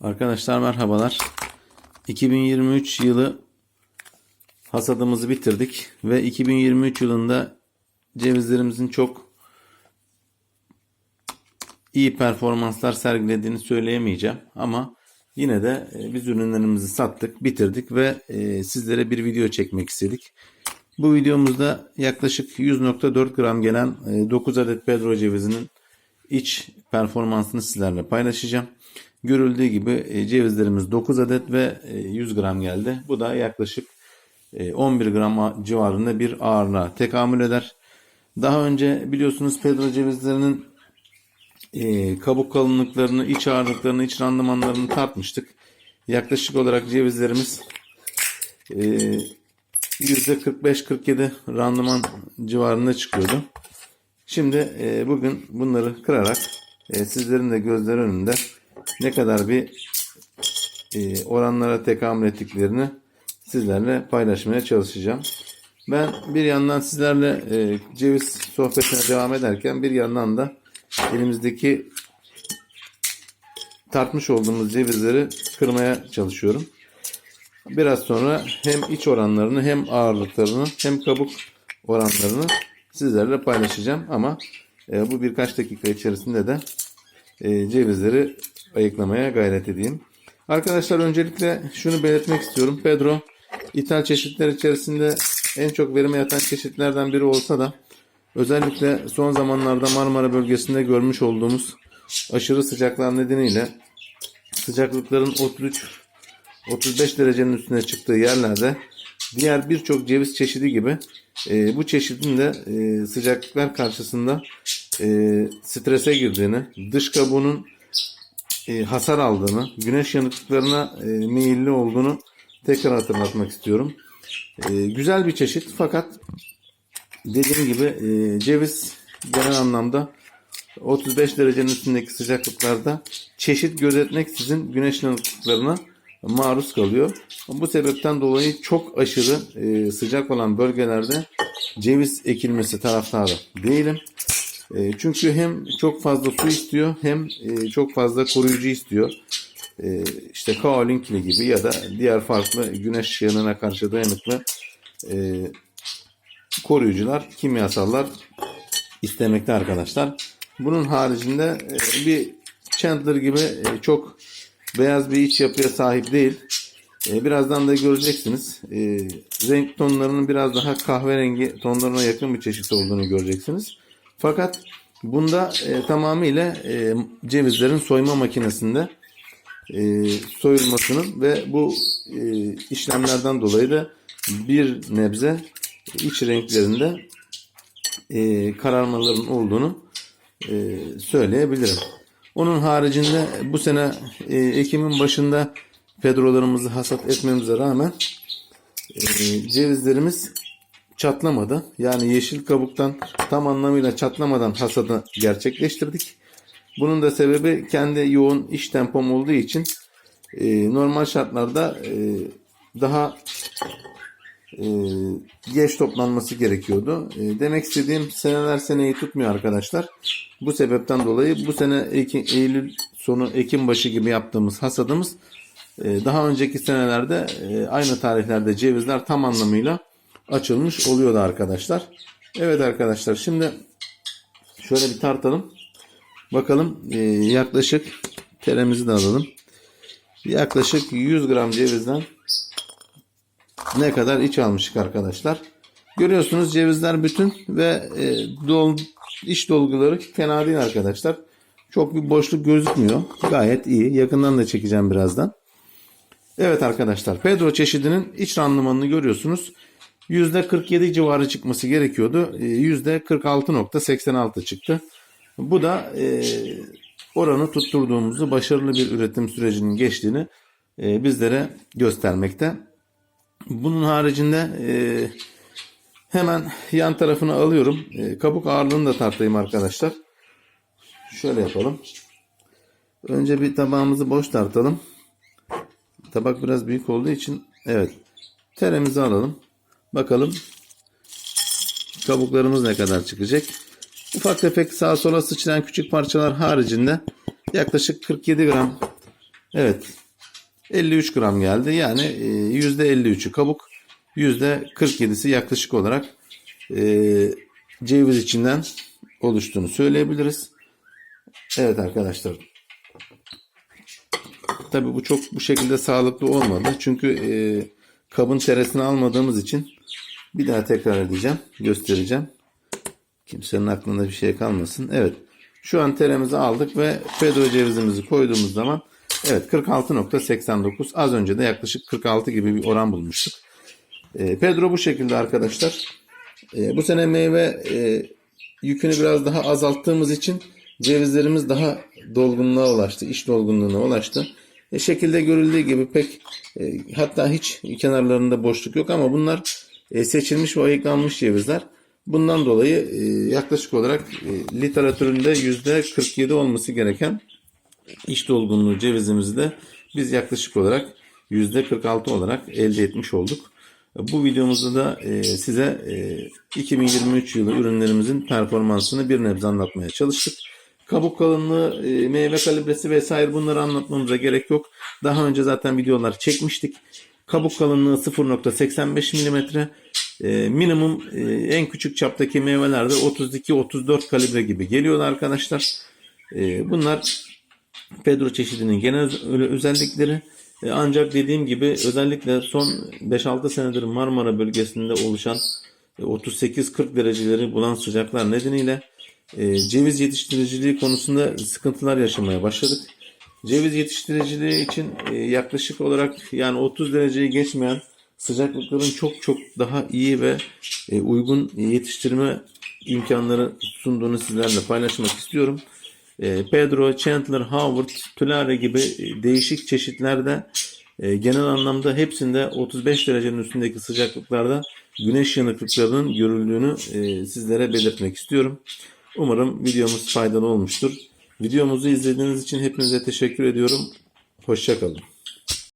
Arkadaşlar merhabalar. 2023 yılı hasadımızı bitirdik ve 2023 yılında cevizlerimizin çok iyi performanslar sergilediğini söyleyemeyeceğim ama yine de e, biz ürünlerimizi sattık, bitirdik ve e, sizlere bir video çekmek istedik. Bu videomuzda yaklaşık 100.4 gram gelen e, 9 adet Pedro cevizinin iç performansını sizlerle paylaşacağım. Görüldüğü gibi e, cevizlerimiz 9 adet ve e, 100 gram geldi. Bu da yaklaşık e, 11 gram civarında bir ağırlığa tekamül eder. Daha önce biliyorsunuz Pedro cevizlerinin e, kabuk kalınlıklarını, iç ağırlıklarını, iç randımanlarını tartmıştık. Yaklaşık olarak cevizlerimiz e, %45-47 randıman civarında çıkıyordu. Şimdi e, bugün bunları kırarak e, sizlerin de gözleri önünde ne kadar bir e, oranlara tekamül ettiklerini sizlerle paylaşmaya çalışacağım. Ben bir yandan sizlerle e, ceviz sohbetine devam ederken bir yandan da elimizdeki tartmış olduğumuz cevizleri kırmaya çalışıyorum. Biraz sonra hem iç oranlarını hem ağırlıklarını hem kabuk oranlarını sizlerle paylaşacağım ama e, bu birkaç dakika içerisinde de e, cevizleri ayıklamaya gayret edeyim. Arkadaşlar öncelikle şunu belirtmek istiyorum. Pedro ithal çeşitler içerisinde en çok verime yatan çeşitlerden biri olsa da özellikle son zamanlarda Marmara bölgesinde görmüş olduğumuz aşırı sıcaklar nedeniyle sıcaklıkların 33 35 derecenin üstüne çıktığı yerlerde diğer birçok ceviz çeşidi gibi e, bu çeşidin de e, sıcaklıklar karşısında e, strese girdiğini, dış kabuğunun e, hasar aldığını, güneş yanıklıklarına e, meyilli olduğunu tekrar hatırlatmak istiyorum. E, güzel bir çeşit fakat dediğim gibi e, ceviz genel anlamda 35 derecenin üstündeki sıcaklıklarda çeşit gözetmeksizin güneş yanıklıklarına maruz kalıyor. Bu sebepten dolayı çok aşırı e, sıcak olan bölgelerde ceviz ekilmesi taraftarı değilim. E, çünkü hem çok fazla su istiyor hem e, çok fazla koruyucu istiyor. E, işte kaolinkili gibi ya da diğer farklı güneş yanına karşı dayanıklı e, koruyucular, kimyasallar istemekte arkadaşlar. Bunun haricinde e, bir Chandler gibi e, çok beyaz bir iç yapıya sahip değil. E, birazdan da göreceksiniz. E, renk tonlarının biraz daha kahverengi tonlarına yakın bir çeşit olduğunu göreceksiniz. Fakat bunda e, tamamıyla e, cevizlerin soyma makinesinde e, soyulmasının ve bu e, işlemlerden dolayı da bir nebze iç renklerinde e, kararmaların olduğunu e, söyleyebilirim. Onun haricinde bu sene e, Ekim'in başında pedrolarımızı hasat etmemize rağmen e, cevizlerimiz çatlamadı. Yani yeşil kabuktan tam anlamıyla çatlamadan hasadı gerçekleştirdik. Bunun da sebebi kendi yoğun iş tempom olduğu için e, normal şartlarda e, daha e, geç toplanması gerekiyordu. E, demek istediğim seneler seneyi tutmuyor arkadaşlar. Bu sebepten dolayı bu sene Ekim, Eylül sonu Ekim başı gibi yaptığımız hasadımız e, daha önceki senelerde e, aynı tarihlerde cevizler tam anlamıyla açılmış oluyordu arkadaşlar. Evet arkadaşlar şimdi şöyle bir tartalım. Bakalım e, yaklaşık teremizi de alalım. Yaklaşık 100 gram cevizden ne kadar iç almışık arkadaşlar. Görüyorsunuz cevizler bütün ve e, dol, iç dolguları fena değil arkadaşlar. Çok bir boşluk gözükmüyor. Gayet iyi. Yakından da çekeceğim birazdan. Evet arkadaşlar Pedro çeşidinin iç randımanını görüyorsunuz. %47 civarı çıkması gerekiyordu. E, %46.86 çıktı. Bu da e, oranı tutturduğumuzu başarılı bir üretim sürecinin geçtiğini e, bizlere göstermekte. Bunun haricinde e, hemen yan tarafını alıyorum. E, kabuk ağırlığını da tartayım arkadaşlar. Şöyle yapalım. Önce bir tabağımızı boş tartalım. Tabak biraz büyük olduğu için evet. Teremizi alalım. Bakalım kabuklarımız ne kadar çıkacak. Ufak tefek sağa sola sıçrayan küçük parçalar haricinde yaklaşık 47 gram Evet. 53 gram geldi. Yani e, %53'ü kabuk, %47'si yaklaşık olarak e, ceviz içinden oluştuğunu söyleyebiliriz. Evet arkadaşlar. Tabii bu çok bu şekilde sağlıklı olmadı. Çünkü e, kabın teresini almadığımız için bir daha tekrar edeceğim. Göstereceğim. Kimsenin aklında bir şey kalmasın. Evet. Şu an teremizi aldık ve Pedro cevizimizi koyduğumuz zaman evet 46.89 az önce de yaklaşık 46 gibi bir oran bulmuştuk. E, Pedro bu şekilde arkadaşlar. E, bu sene meyve e, yükünü biraz daha azalttığımız için cevizlerimiz daha dolgunluğa ulaştı. iç dolgunluğuna ulaştı. E, şekilde görüldüğü gibi pek e, hatta hiç kenarlarında boşluk yok ama bunlar e, seçilmiş ve ayıklanmış cevizler. Bundan dolayı e, yaklaşık olarak e, literatüründe %47 olması gereken iç dolgunluğu cevizimizi de biz yaklaşık olarak %46 olarak elde etmiş olduk. Bu videomuzda da e, size e, 2023 yılı ürünlerimizin performansını bir nebze anlatmaya çalıştık. Kabuk kalınlığı, e, meyve kalibresi vesaire bunları anlatmamıza gerek yok. Daha önce zaten videolar çekmiştik. Kabuk kalınlığı 0.85 mm. E, minimum e, en küçük çaptaki meyvelerde 32-34 kalibre gibi geliyor arkadaşlar. Bunlar Pedro çeşidinin genel öz- özellikleri. Ancak dediğim gibi özellikle son 5-6 senedir Marmara bölgesinde oluşan e, 38-40 dereceleri bulan sıcaklar nedeniyle e, ceviz yetiştiriciliği konusunda sıkıntılar yaşamaya başladık. Ceviz yetiştiriciliği için e, yaklaşık olarak yani 30 dereceyi geçmeyen sıcaklıkların çok çok daha iyi ve e, uygun yetiştirme imkanları sunduğunu sizlerle paylaşmak istiyorum. E, Pedro, Chandler, Howard, Tulare gibi e, değişik çeşitlerde e, genel anlamda hepsinde 35 derecenin üstündeki sıcaklıklarda güneş yanıklıklarının görüldüğünü e, sizlere belirtmek istiyorum. Umarım videomuz faydalı olmuştur. Videomuzu izlediğiniz için hepinize teşekkür ediyorum. Hoşçakalın.